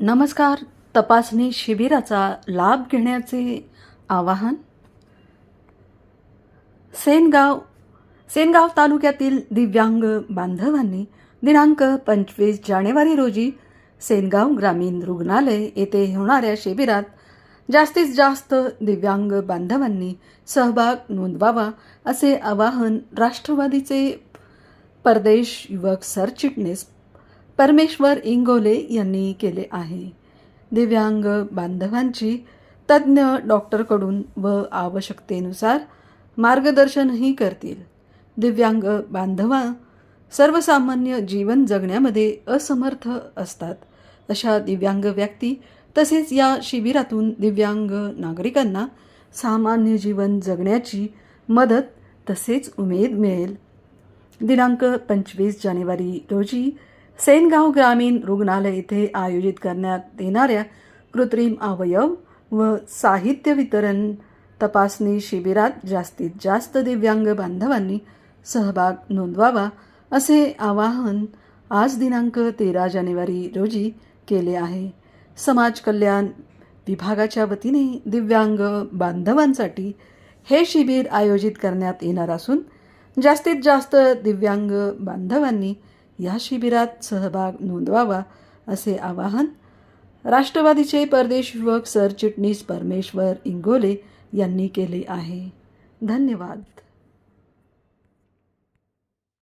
नमस्कार. तपासणी शिबिराचा लाभ घेण्याचे आवाहन. सेनगाव सेनगाव तालुक्यातील दिव्यांग बांधवांनी दिनांक पंचवीस जानेवारी रोजी सेनगाव ग्रामीण रुग्णालय येथे होणाऱ्या शिबिरात जास्तीत जास्त दिव्यांग बांधवांनी सहभाग नोंदवावा असे आवाहन राष्ट्रवादीचे परदेश युवक सरचिटणीस परमेश्वर इंगोले यांनी केले आहे. दिव्यांग बांधवांची तज्ज्ञ डॉक्टरकडून व आवश्यकतेनुसार मार्गदर्शनही करतील. दिव्यांग बांधवा सर्वसामान्य जीवन जगण्यामध्ये असमर्थ असतात. अशा दिव्यांग व्यक्ती तसेच या शिबिरातून दिव्यांग नागरिकांना सामान्य जीवन जगण्याची मदत तसेच उमेद मिळेल. दिनांक पंचवीस जानेवारी रोजी सेनगाव ग्रामीण रुग्णालय येथे आयोजित करण्यात येणाऱ्या कृत्रिम अवयव व साहित्य वितरण तपासणी शिबिरात जास्तीत जास्त दिव्यांग बांधवांनी सहभाग नोंदवावा असे आवाहन आज दिनांक तेरा जानेवारी रोजी केले आहे. समाज कल्याण विभागाच्या वतीने दिव्यांग बांधवांसाठी हे शिबिर आयोजित करण्यात येणार असून जास्तीत जास्त दिव्यांग बांधवांनी या शिबिरात सहभाग नोंदवावा असे आवाहन राष्ट्रवादीचे परदेश युवक सरचिटणीस परमेश्वर इंगोले यांनी केले आहे. धन्यवाद.